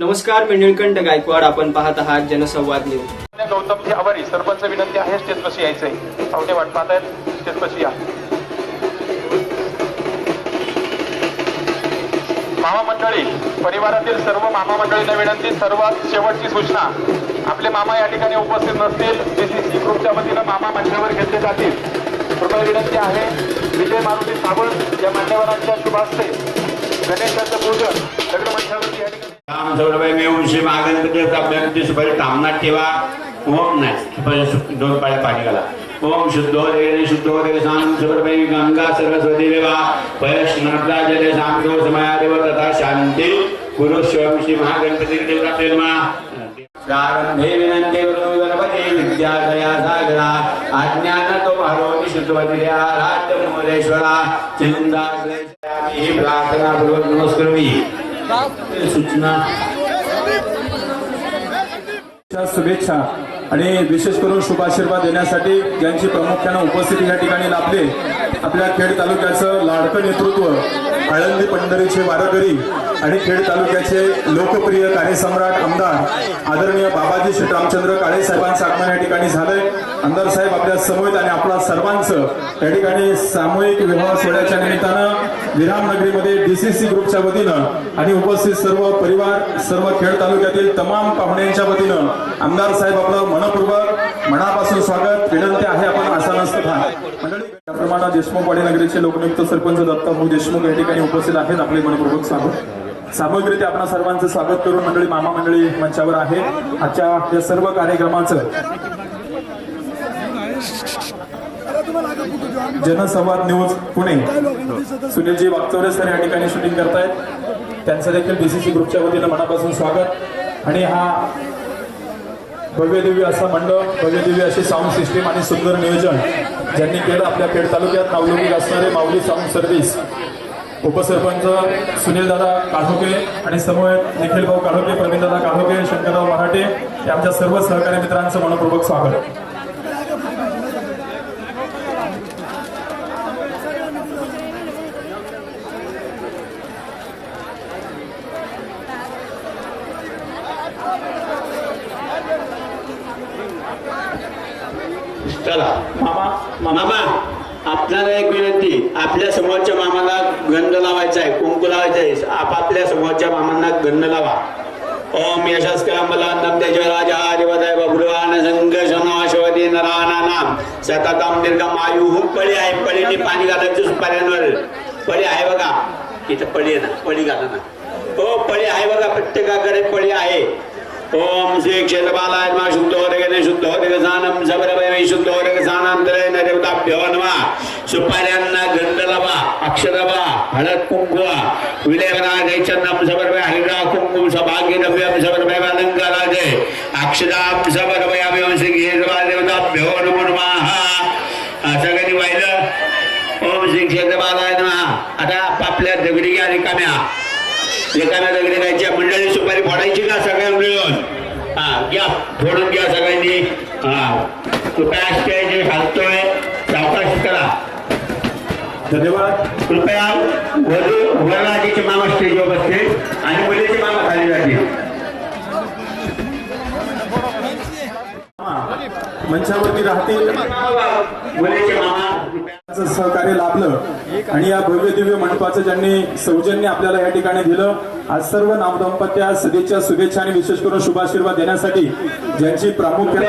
नमस्कार मी गायकवाड. आपण पाहत आहात जनसंवाद न्यूज. गौतमजी आभारी सरपंच विनंती आहे स्टेजपाशी यायचंय. पाहुणे वाट पाहत आहेत स्टेजपाशी या. मामा मंडळी परिवारातील सर्व मामा मंडळींना विनंती सर्वात शेवटची सूचना. आपले मामा या ठिकाणी उपस्थित नसतील बीसीसी ग्रुपच्या वतीनं मामा मंडळावर घेतले जातील. कृपया विनंती आहे विजय मारुती साबळ या मान्यवरांच्या शुभास्ते. गणेशाचं पूजन मंचावरती या ठिकाणी सुपारी ठेवा. ओम नाही दोन पाड्या पाणी घाला ओम शुद्धोदय शुद्धोदय साम सौरभाई गंगा सरस्वती देवा. वैष्णवता जले सांगो समया देव तथा शांती. गुरु स्वयं श्री महागणपती देवता प्रेमा प्रारंभे विनंती गुरु गणपती विद्यादया सागरा. अज्ञान तो भारोनी शुद्धवती राज्य मोरेश्वरा. चिंदा ही प्रार्थना पूर्वक नमस्कृती सूचना. शुभेच्छा आणि विशेष करून शुभाशीर्वाद देण्यासाठी ज्यांची प्रामुख्यानं उपस्थिती या ठिकाणी लाभले. आपल्या खेड तालुक्याचं लाडकं नेतृत्व आळंदी पंढरीचे वारकरी आणि खेड तालुक्याचे लोकप्रिय कार्यसम्राट आमदार आदरणीय बाबाजी श्री रामचंद्र काळे साहेबांचं आगमन या ठिकाणी झालंय. आमदार साहेब आपल्यासमोर आणि आपला सर्वांचं या ठिकाणी सामूहिक विवाह सोहळ्याच्या निमित्तानं विरामनगरीमध्ये डीसीसी ग्रुपच्या वतीनं आणि उपस्थित सर्व परिवार सर्व खेड तालुक्यातील तमाम पाहुण्यांच्या वतीनं आमदार साहेब आपलं मनपूर्वक मनापासून स्वागत विनंती आहे आपण आसानस्थान मंडळी त्याप्रमाणे देशमुख वाडीनगरीचे लोकनियुक्त सरपंच दत्ताभाऊ देशमुख या ठिकाणी उपस्थित आहेत. आपले मनपूर्वक स्वागत. सामूहिकरित्या आपण सर्वांचं स्वागत करून मंडळी मामा मंडळी मंचावर आहे. आजच्या या सर्व कार्यक्रमाचं जनसंवाद न्यूज पुणे. सुनीलजी वागचौरे सर या ठिकाणी शूटिंग करतायत. त्यांचं देखील बीसीसी ग्रुपच्या वतीनं मनापासून स्वागत. आणि हा भव्य दिव्य असा मंडप भव्य दिव्य अशी साऊंड सिस्टीम आणि सुंदर नियोजन ज्यांनी केलं आपल्या खेड तालुक्यात नावलौकिक असणारे माऊली साऊंड सर्व्हिस उपसरपंच सुनीलदादा काढोके आणि समोर निखिल भाऊ काढोके प्रवीणदादा काढोके शंकरराव मराठे हे आमच्या सर्व सहकारी मित्रांचं मनपूर्वक स्वागत. चला. मामा मामा. मामा. आपल्याला एक विनंती आपल्या समोरच्या मामाला गंध लावायचा आहे कुंकू लावायचा आहे आपापल्या समोरच्या मामांना गंध लावा. ओम यशस कलंबलांदम तेजो राजा देवताय नरानाम सततम दीर्घम आयु पळी आहे पळीने पाणी घालायचं सुपाऱ्यांवर. पळी आहे बघा. इथं पळी आहे ना पळी घाला ना. हो पळी आहे बघा प्रत्येकाकडे पळी आहे. ओम श्री क्षेत्रपालाय मा शुद्ध होते शुद्ध होते सानम शुद्ध होते सानांतरे न देवताभ्यो नमः। सुपर्यन्न गंध लावा अक्षर लावा हळद कुंकुवा विलेवना दैचन्नम सबरभय हरिरा कुंकुम सभाग्य नव्यम सबरभय अलंकाराजे अक्षराम सबरभयाभ्यो श्री क्षेत्रपाल देवताभ्यो नमो नमः। सगळ्यांनी वाहिलं ओम श्री क्षेत्रपालाय नमः। आता आपल्या दगडी घ्या रिकाम्या। एकाला दगडी घ्यायच्या मंडळी सुपारी फोडायची का सगळ्या मिळून? हा घ्या. फोडून घ्या सगळ्यांनी. हा. कृपया स्टेज घालतोय सावकाश करा. धन्यवाद. कृपया वधू वरराजीचे मामा स्टेजवर बसते आणि मुलीचे मामा खाली जातील. मंचावरती राहतील. मुलीचे मामा सहकार्य लाभलं. आणि या भव्य दिव्य मंडपाचं ज्यांनी सौजन्य आपल्याला या ठिकाणी दिलं आज सर्व नामदाम्पत्या सदिच्छा शुभेच्छा आणि विशेष करून शुभाशीर्वाद देण्यासाठी ज्यांची प्रामुख्याने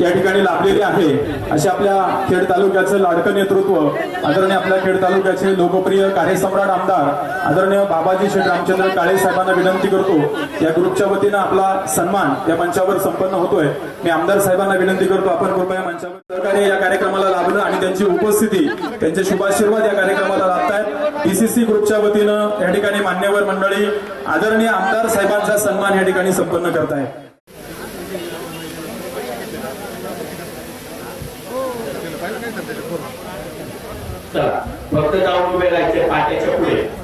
या ठिकाणी लाभलेली आहे. अशा आपल्या खेड तालुक्याचं लाडकं नेतृत्व आदरणीय आपल्या खेड तालुक्याचे लोकप्रिय कार्यसम्राट आमदार आदरणीय बाबाजी शेठ रामचंद्र काळे साहेबांना विनंती करतो या ग्रुपच्या वतीनं आपला सन्मान या मंचावर संपन्न होतोय. मी आमदार साहेबांना विनंती करतो आपण कृपया मंचावर सहकार्य या कार्यक्रमाला लाभलं आणि त्यांची उपस्थिती त्यांचे शुभाशीर्वाद या कार्यक्रमाला लाभतायत. डीसीसी ग्रुपच्या वतीनं या ठिकाणी मान्यवर मंडळी आदरणीय आमदार साहेबांचा सन्मान या ठिकाणी संपन्न करत आहे फक्त जाऊन उभे राहायचे पाट्याच्या पुढे.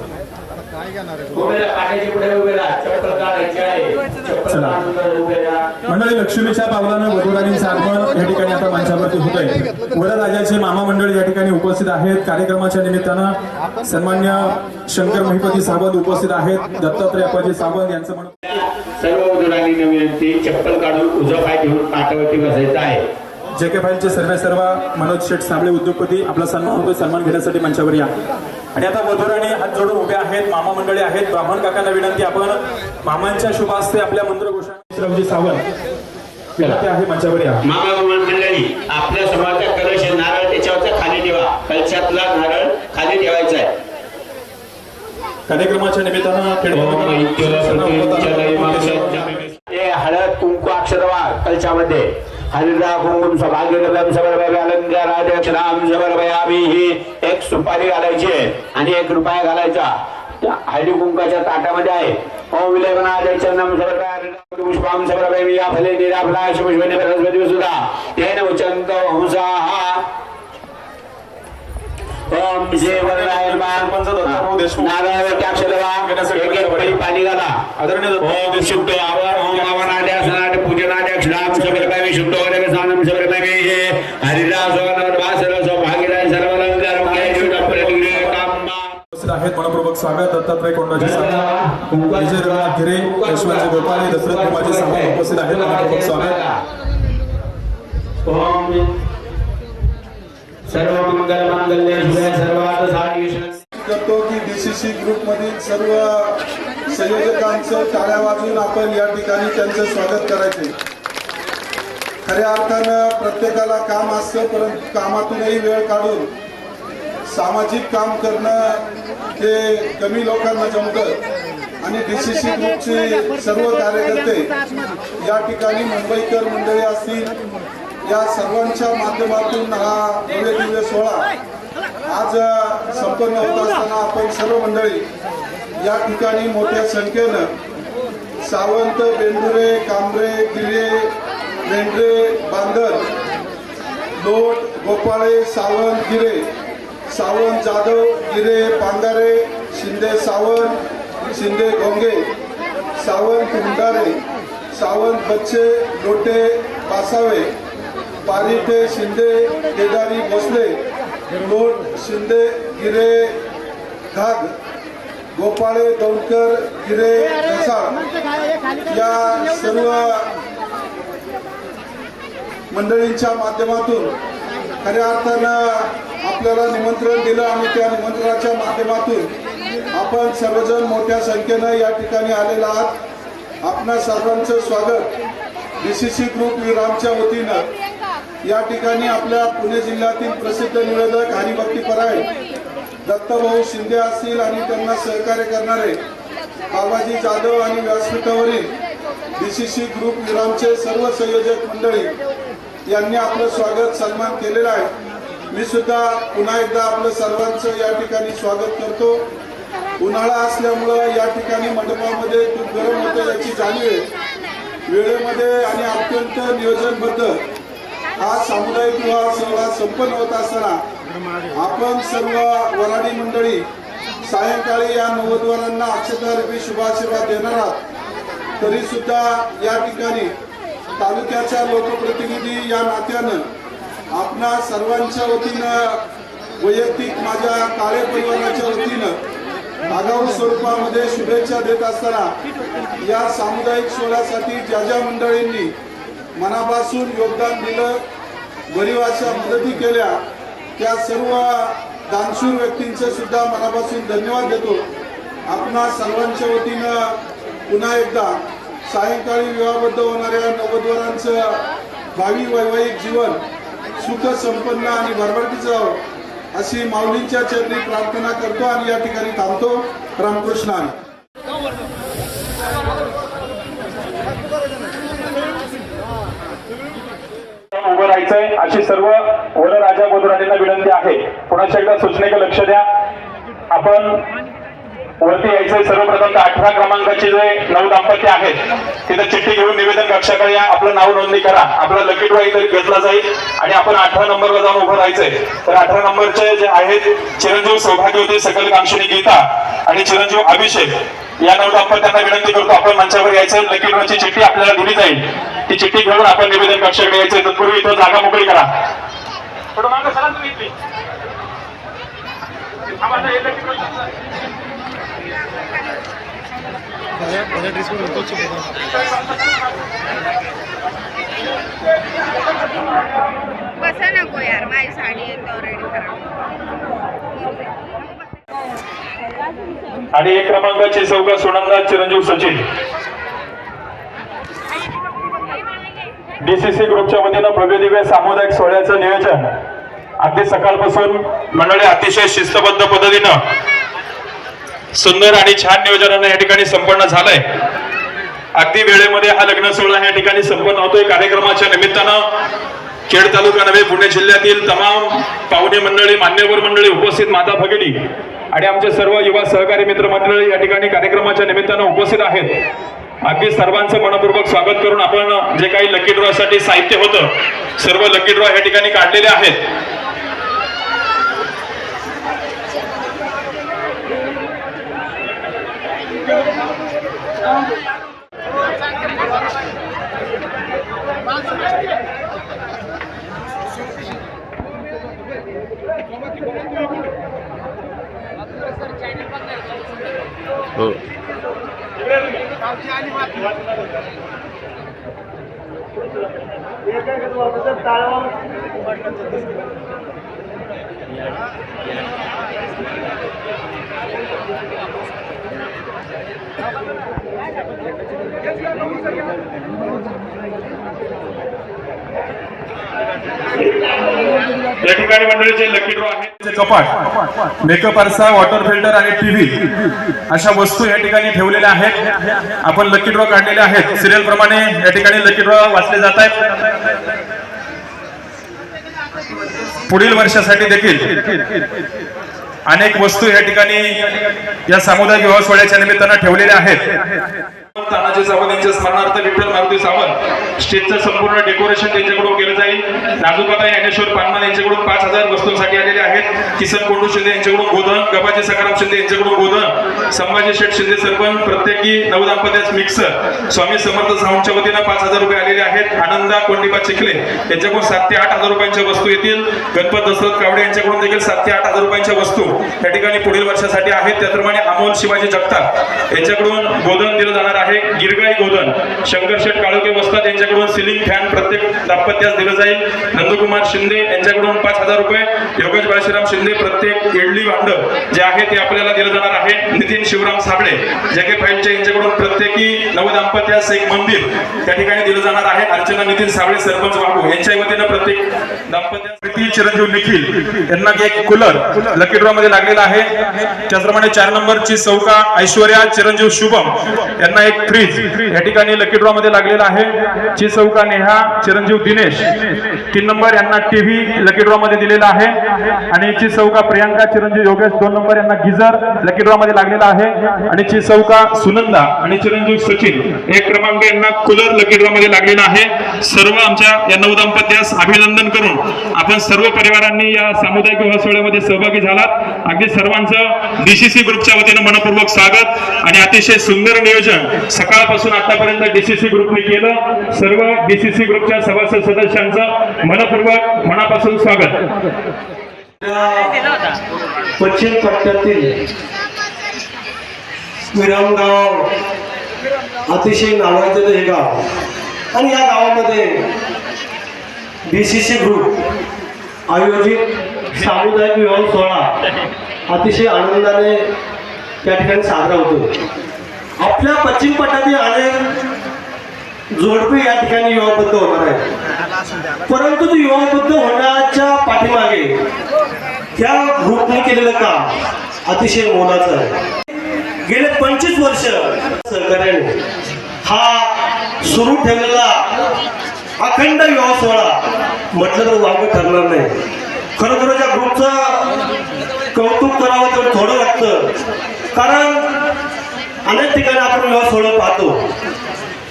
मंडळी लक्ष्मीच्या पावलानं वधूराणींचं आगमन या ठिकाणी आता मंचावरती होत आहे. वरराजाचे मामा मंडळी या ठिकाणी उपस्थित आहेत. कार्यक्रमाच्या निमित्तानं सन्मान्य शंकर महिपती सावंत उपस्थित आहेत. दत्तात्रय अप्पाजी सावंत यांचं म्हणून सर्व वधूराणींना विनंती चप्पल काढून उजवा पाय घेऊन पाठावरती बसायचं आहे. जे के फाईलचे सर्व सर्व मनोज शेठ साबळे उद्योगपती आपला सन्मान होतो. सन्मान घेण्यासाठी मंचावर या. आणि आता वधूराणी हात जोडून उभे आहेत मामा मंडळी आहेत. ब्राह्मण काकांना विनंती आपण मामांच्या शुभ हस्ते आपल्या मंत्रघोषणा श्रमजी सावंत आहे मंचावर या. मामा मंडळी आपल्या समोरचा कलश नारळ त्याच्यावरचा खाली ठेवा. कलशातला नारळ खाली ठेवायचा आहे. कार्यक्रमाच्या निमित्तानं हळद कुंकू अक्षरवा कलशामध्ये. हरिद्रा कुंकुम सभाग्यम सबरभय अलंकार राम सबरभयामी ही एक सुपारी घालायची आहे आणि एक रुपया घालायचा. हळदी कुंकाच्या ताटामध्ये आहे. ओम नाम पुष्पाम मी या फले निराफला तेन उचंत नारायण पाणी घाला. आदरणीय दत्त- ओम शुद्ध आवर ओम आवनाट्या सर्वलंकार जीवन प्रतिग्रह काममा उपस्थित आहेत मनपूर्वक स्वागत. दत्तात्रय कोंडाजी सावंत विजय रघुनाथ गिरे यशवंत गोपाळे दशरथ कुमारजी सावंत उपस्थित आहेत मनपूर्वक स्वागत. ओम सर्व मंगल मंगल्य सर्वार्थ साधीश करतो की डीसीसी ग्रुपमधील सर्व संयोजकांचं टाळ्या वाजून आपण या ठिकाणी त्यांचं स्वागत करायचे खऱ्या अर्थानं प्रत्येकाला काम असतं परंतु कामातूनही वेळ काढून सामाजिक काम करणं हे कमी लोकांना जमतं आणि डीसीसी ग्रुपचे सर्व कार्यकर्ते या ठिकाणी मुंबईकर मंडळी असतील या सर्वांच्या माध्यमातून हा भव्य दिव्य सोहळा आज संपन्न होत असताना आपण सर्व मंडळी या ठिकाणी मोठ्या संख्येनं सावंत बेंडुरे कांबरे गिरे मेंढरे बांदर लोट गोपाळे सावंत गिरे सावंत जाधव गिरे पांगारे शिंदे सावंत शिंदे गोंगे सावंत हुंडारे सावंत बच्चे लोटे पासावे पारिटे शिंदे केदारी भोसले लोट शिंदे गिरे घाग गोपाळे दौडकर हिरे ढसाळ या सर्व मंडळींच्या माध्यमातून खऱ्या अर्थानं आपल्याला निमंत्रण दिलं आणि त्या निमंत्रणाच्या माध्यमातून आपण सर्वजण मोठ्या संख्येनं या ठिकाणी आलेला आहात. आपणा सर्वांचं स्वागत. डी सी सी ग्रुप विरामच्या वतीनं या ठिकाणी आपल्या पुणे जिल्ह्यातील प्रसिद्ध निवेदक हरिभक्ती पराय दत्तभाऊ शिंदे असतील आणि त्यांना सहकार्य करणारे बाबाजी जाधव आणि व्यासपीठावरील डीसीसी ग्रुप विरामचे सर्व संयोजक मंडळी यांनी आपलं स्वागत सन्मान केलेला आहे. मी सुद्धा पुन्हा एकदा आपलं सर्वांचं या ठिकाणी स्वागत करतो. उन्हाळा असल्यामुळं या ठिकाणी मंडपामध्ये खूप गरम होतं याची जाणीव आहे. वेळेमध्ये आणि अत्यंत नियोजनबद्ध. हा सामुदायिक विवाह सोहळा संपन्न होत असताना आपण सर्व वराडी मंडळी सायंकाळी या नवद्वारांना अक्षतारूपी शुभाशीर्वाद देणार आहात. तरी सुद्धा या ठिकाणी तालुक्याच्या लोकप्रतिनिधी या नात्यानं आपणा सर्वांच्या वतीनं वैयक्तिक माझ्या काळे परिवाराच्या वतीनं आगाऊ स्वरूपामध्ये शुभेच्छा देत असताना या सामुदायिक सोहळ्यासाठी ज्या ज्या मंडळींनी मनापासून योगदान दिलं गरीब मदती केल्या त्या सर्व दानशूर व्यक्तींचे सुद्धा मनापासून धन्यवाद देतो. आपणा सर्वांच्या वतीनं पुन्हा एकदा सायंकाळी विवाहबद्ध होणाऱ्या नवद्वारांचं भावी वैवाहिक जीवन सुख संपन्न आणि भरभराटीचं अशी माऊलींच्या चरणी प्रार्थना करतो आणि या ठिकाणी थांबतो. रामकृष्णान. उभं राहायचंय अशी सर्व वर राजा बधुराणींना विनंती आहे. पुन्हा एकदा सूचनेकडे लक्ष द्या. आपण वरती यायचंय. सर्वप्रथम अठरा क्रमांकाचे जे नऊ दाम्पत्य आहेत तिथे चिठ्ठी घेऊन निवेदन कक्षाकडे या. आपलं नाव नोंदणी करा. आपला लकी वाई तरी घेतला जाईल. आणि आपण अठरा नंबरला जाऊन उभं राहायचंय. तर अठरा नंबरचे जे आहेत चिरंजीव सौभाग्यवती सकल कांक्षिणी गीता आणि चिरंजीव अभिषेक या नऊ दाम्पत्यांना विनंती करतो. आपण मंचावर यायचं. लकी ड्रॉची चिठ्ठी आपल्याला दिली जाईल. ती चिठ्ठी घेऊन आपण निवेदन कक्षाकडे यायचंय. तत्पूर्वी इथं जागा मोकळी करा. थोडं मागं सरा तुम्ही बसा नको यार माझी साडी रेडी करा. आणि एक क्रमांकाची चौका सुनंदा चिरंजीव सचिन. डीसीसी ग्रुपच्या वतीनं भव्य दिव्य सामुदायिक सोहळ्याचं नियोजन. अगदी सकाळपासून मंडळी अतिशय शिस्तबद्ध पद्धतीनं सुंदर आणि छान नियोजनानं या ठिकाणी संपन्न झालंय. अगदी वेळेमध्ये हा लग्न सोहळा या ठिकाणी संपन्न होतोय. कार्यक्रमाच्या निमित्तानं खेड तालुका नव्हे पुणे जिल्ह्यातील तमाम पाहुणे मंडळी मान्यवर मंडळी उपस्थित माता भगिनी आणि आमचे सर्व युवा सहकारी मित्र मंडळी या ठिकाणी कार्यक्रमाच्या निमित्तानं उपस्थित आहेत. अगदी सर्वांचं मनपूर्वक स्वागत करून आपण जे काही लकी ड्रॉ साठी साहित्य होतं सर्व लकी ड्रॉ या ठिकाणी काढलेले आहेत. हो. या ठिकाणी मंडळीचे लकी ड्रॉ आहेत कपाट मेकअप आरसा वॉटर फिल्टर आणि टीव्ही अशा वस्तू या ठिकाणी ठेवलेल्या आहेत. आपण लकी ड्रॉ काढलेले आहेत. सिरियल प्रमाणे या ठिकाणी लकी ड्रॉ वाचले जात आहेत. पुढील वर्षासाठी देखील. अनेक वस्तू या ठिकाणी या सामुदायिक विवाह सोहळ्याच्या निमित्तानं ठेवलेल्या आहेत. तानाजी सावंत यांच्या स्मरणार्थ विठ्ठल मारुती सावंत स्टेजचं संपूर्ण डेकोरेशन त्यांच्याकडून केलं जाईल. नाजुकाता ज्ञानेश्वर पानमान यांच्याकडून पाच हजार वस्तूंसाठी आलेले आहेत. किसन कोंडू शिंदे यांच्याकडून गोधन गबाजी सकाराम शिंदे यांच्याकडून गोधन संभाजी शेठ शिंदे सरपंच प्रत्येकी नऊ दाम्पत्यास मिक्सर स्वामी समर्थ साऊंडच्या वतीनं पाच हजार रुपये आलेले आहेत. आनंदा कोंडिबा चिखले यांच्याकडून सात ते आठ हजार रुपयांच्या वस्तू येतील. गणपत दशरथ कावडे यांच्याकडून देखील सात ते आठ हजार रुपयांच्या वस्तू या ठिकाणी पुढील वर्षासाठी आहेत. त्याप्रमाणे अमोल शिवाजी जगताप यांच्याकडून गोधन दिलं जाणार आहे. गिरगाई गोधन शंकर शेठ काळोके वस्तात यांच्या यांच्याकडून सिलिंग फॅन प्रत्येक दाम्पत्यास दिलं जाईल. नंदकुमार शिंदे यांच्याकडून पाच हजार रुपये योगेश बाळशीराम शिंदे प्रत्येक इडली भांड जे आहे ते आपल्याला दिलं जाणार आहे. नितीन शिवराम साबळे जे के यांच्याकडून प्रत्येकी नव दाम्पत्यास एक मंदिर त्या ठिकाणी दिलं जाणार आहे. अर्चना नितीन साबळे सरपंच बाबू यांच्या वतीनं प्रत्येक दाम्पत्यास प्रीती चिरंजीव निखिल यांना एक कुलर लकी ड्रॉ मध्ये लागलेला आहे. त्याचप्रमाणे चार नंबरची चौका ऐश्वर्या चिरंजीव शुभम यांना एक फ्रीज या ठिकाणी लकी ड्रॉ मध्ये लागलेला आहे. ची चौका नेहा चिरंजीव दिनेश तीन नंबर यांना टीव्ही लकी ड्रॉ मध्ये दिलेला आहे. आणि ची चौका प्रियांका चिरंजीव योगेश दोन नंबर यांना गिझर लकी ड्रॉ मध्ये लागलेला आहे. आणि ची चौका सुनंदा आणि चिरंजीव सचिन एक क्रमांक यांना कुलर लकी ड्रॉ मध्ये लागलेला आहे. सर्व आमच्या या नऊ दाम्पत्यास अभिनंदन करून आपण सर्व परिवारांनी या सामुदायिक विवाह सोहळ्यामध्ये सहभागी झालात अगदी सर्वांचं डीसीसी ग्रुपच्या वतीनं मनपूर्वक स्वागत आणि अतिशय सुंदर नियोजन सकाळपासून आतापर्यंत डीसीसी ग्रुपने केलं. सर्व डीसीसी ग्रुपच्या सभासद सदस्यांचं मनपूर्वक मनापासून स्वागत. पश्चिम पट्ट्यातील विरामगाव अतिशय नावाजलेलं हे गाव. आणि या गावामध्ये डी सी सी ग्रुप आयोजित सामुदायिक विवाह सोहळा अतिशय आनंदाने त्या ठिकाणी साजरा होतो. आपल्या पश्चिम पटातील अनेक जोडपे या ठिकाणी युवाबद्ध होणार आहेत. परंतु तो युवाबद्ध होण्याच्या पाठीमागे त्या ग्रुपने केलेलं काम अतिशय मोलाचं आहे. गेले पंचवीस वर्ष सहकार्याने हा सुरू ठेवलेला अखंड विवाह सोहळा. म्हटलं तर वावगं ठरणार नाही. खरं तर त्या ग्रुपचं कौतुक करावं तर थोडं लागतं. कारण अनेक ठिकाणी आपण विवाह सोहळा पाहतो.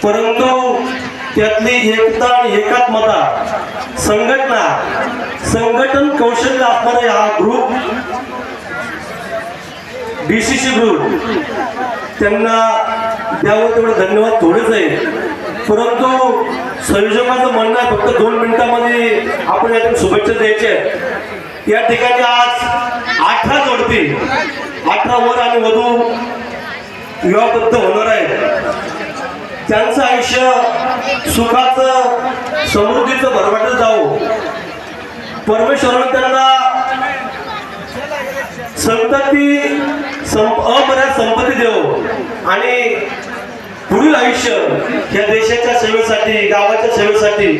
परंतु त्यातली एकता आणि एकात्मता संघटना संघटन कौशल्य असणारा हा ग्रुप डीसीसी ग्रुप त्यांना द्यावं तेवढं धन्यवाद थोडेच आहे. परंतु संयोजकाचं म्हणणं आहे फक्त दोन मिनिटांमध्ये आपण यातून शुभेच्छा द्यायच्या या ठिकाणी आज अठरा जोडपी अठरा वर आणि वधू विवाहबद्ध होणार आहेत. त्यांचं आयुष्य सुखाचं समृद्धीचं भरभराट जावं. परमेश्वरानं त्यांना संतती सं- अमर्याद संपत्ती देव. आणि पुढील आयुष्य या देशाच्या सेवेसाठी गावाच्या सेवेसाठी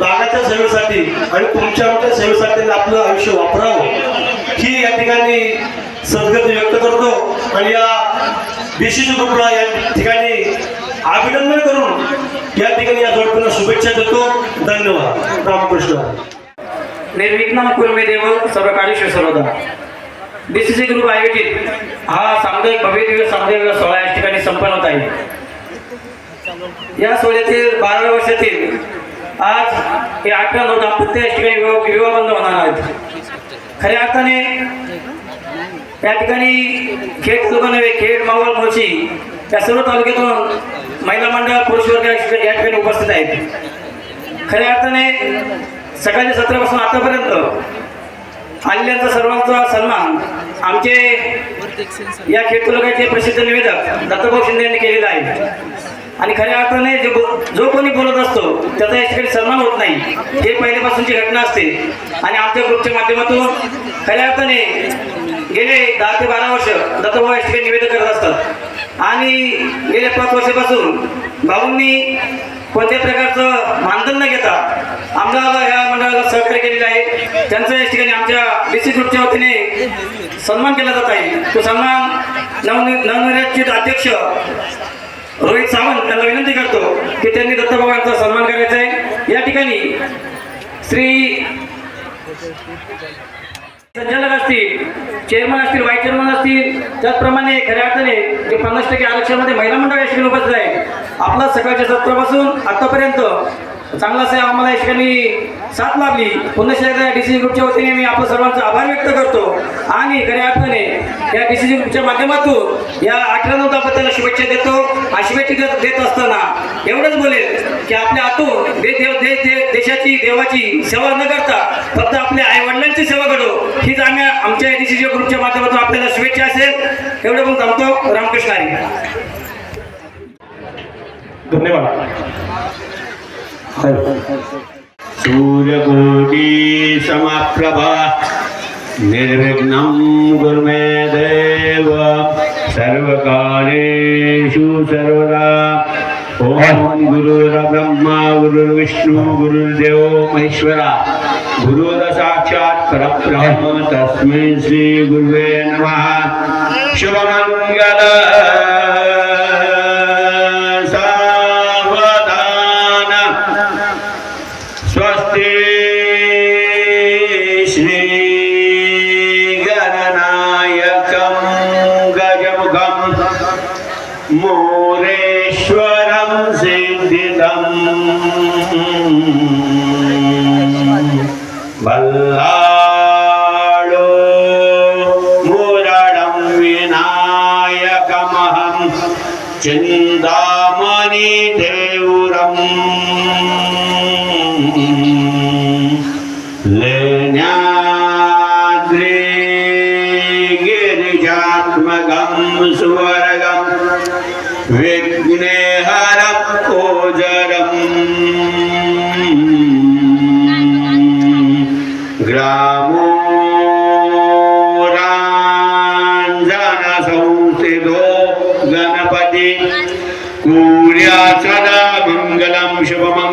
बागाच्या सेवेसाठी आणि तुमच्या आमच्या सेवेसाठी आपलं आयुष्य वापरावं. ही या ठिकाणी सद्गती व्यक्त करतो आणि या बीसीसी ग्रुपला या ठिकाणी अभिनंदन करून या ठिकाणी या जोडप्यांना शुभेच्छा देतो. धन्यवाद. रामकृष्ण. निर्विघ्न कुर्मे देव सर्व कार्यश्री सर्वदा बीसीसी ग्रुप आयोजित हा सामुदायिक भव्य दिवस सामुदायिक सोहळा या ठिकाणी संपन्न होत आहे. या सोहळ्यातील बाराव्या वर्षातील आज हे आठव्या नऊ दाम्पत्य या ठिकाणी विवाह बंद होणार आहेत. खऱ्या अर्थाने या ठिकाणी खेड तालुका नव्हे खेड मावळ मोची या सर्व तालुक्यातून महिला मंडळ पुरुष वर्ग या ठिकाणी या ठिकाणी उपस्थित आहेत. खऱ्या अर्थाने सकाळच्या सत्रापासून आतापर्यंत आलेल्यांचा सर्वांचा सन्मान आमचे या खेळ तालुक्याचे प्रसिद्ध निवेदक दत्तभाऊ शिंदे यांनी केलेला आहे. आणि खऱ्या अर्थाने जे बो- जो कोणी बोलत असतो त्याचा याच्याकडे सन्मान होत नाही. हे पहिल्यापासूनची घटना असते. आणि आमच्या ग्रुपच्या माध्यमातून खऱ्या अर्थाने गेले दहा ते बारा वर्ष दत्तभाऊ याच्याकडे निवेदन करत असतात. आणि गेल्या पाच वर्षापासून भाऊंनी कोणत्याही प्रकारचं मानधन न घेता आमदाराला ह्या मंडळाला सहकार्य केलेलं आहे. त्यांचं या ठिकाणी आमच्या डीसी ग्रुपच्या वतीने सन्मान केला जात आहे. तो सन्मान नवनि नवनिर्वाचित अध्यक्ष रोहित सावंत त्यांना विनंती करतो की त्यांनी दत्तबाबांचा सन्मान करायचा आहे. या ठिकाणी श्री संचालक असतील चेअरमन असतील वाईस चेअरमन असतील त्याचप्रमाणे खऱ्या अर्थाने जे पन्नास टक्के आरक्षणामध्ये महिला मंडळ या ठिकाणी उपस्थित आहे. आपला सकाळच्या सत्रापासून आतापर्यंत चांगला आहे. आम्हाला या ठिकाणी साथ लाभली. पुन्हा एकदा डी सी ग्रुपच्या वतीने मी आपलं सर्वांचा आभार व्यक्त करतो. आणि खऱ्या अर्थाने या डी सी ग्रुपच्या माध्यमातून या अठरा नऊ दाम्पत्याला शुभेच्छा देतो. आणि शुभेच्छा देत- असताना एवढंच बोलेल की आपल्या हातून दे देव दे दे- देशाची देवाची सेवा न करता फक्त आपल्या आई वडिलांची सेवा घडो हीच आम्ही आमच्या डी सी ग्रुपच्या माध्यमातून आपल्याला शुभेच्छा असेल. एवढं पण थांबतो. रामकृष्ण हरी. धन्यवाद. सूर्यकोटि समप्रभा निर्विघ्नं गुरुमे देव। सर्वकालेषु सर्वदा ॐ गुरुर्ब्रह्मा गुरुर्विष्णु गुरुर्देवो महेश्वरा। गुरुदसाक्षात् परब्रह्म तस्मै श्रीगुरुवे नमः। शुभमङ्गल मोरेश्वरं गणपति